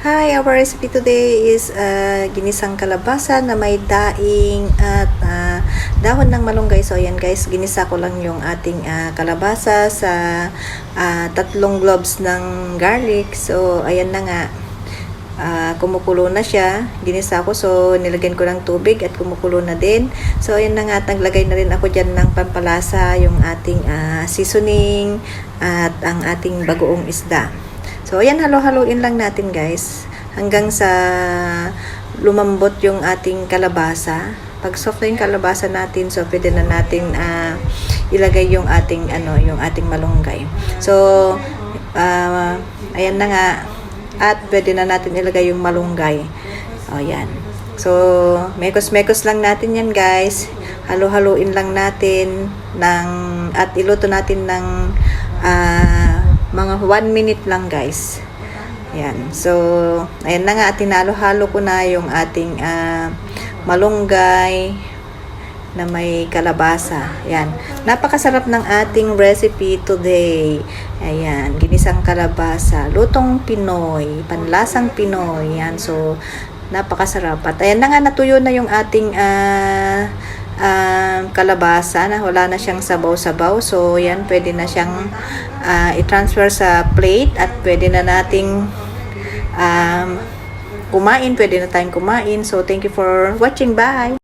Hi, our recipe today is uh, ginisang kalabasa na may daing at uh, dahon ng malunggay. So, ayan guys, ginisa ko lang yung ating uh, kalabasa sa uh, tatlong globes ng garlic. So, ayan na nga. Uh, kumukulo na siya. Ginisa ko. So, nilagyan ko ng tubig at kumukulo na din. So, ayan na nga. Naglagay na rin ako dyan ng pampalasa, yung ating uh, seasoning at ang ating bagoong isda. So, ayan, halo-haloin lang natin guys. Hanggang sa lumambot yung ating kalabasa. Pag soft na yung kalabasa natin, so pwede na natin ah, ilagay yung ating, ano, yung ating malunggay. So, ah, ayan na nga. At pwede na natin ilagay yung malunggay. O, yan. So, mekos-mekos lang natin yan guys. Halo-haloin lang natin ng, at iluto natin ng mga 1 minute lang guys. Yan. So, ayan na nga, tinalo-halo ko na yung ating ah, malunggay na may kalabasa. Yan. Napakasarap ng ating recipe today. Ayan, ginisang kalabasa, lutong Pinoy, panlasang Pinoy. Yan. So, napakasarap. At ayan na nga, natuyo na yung ating ah, ah, kalabasa na wala na siyang sabaw-sabaw. So, yan, pwede na siyang ah, i-transfer sa plate at pwede na nating um, kumain. Pwede na tayong kumain. So, thank you for watching. Bye!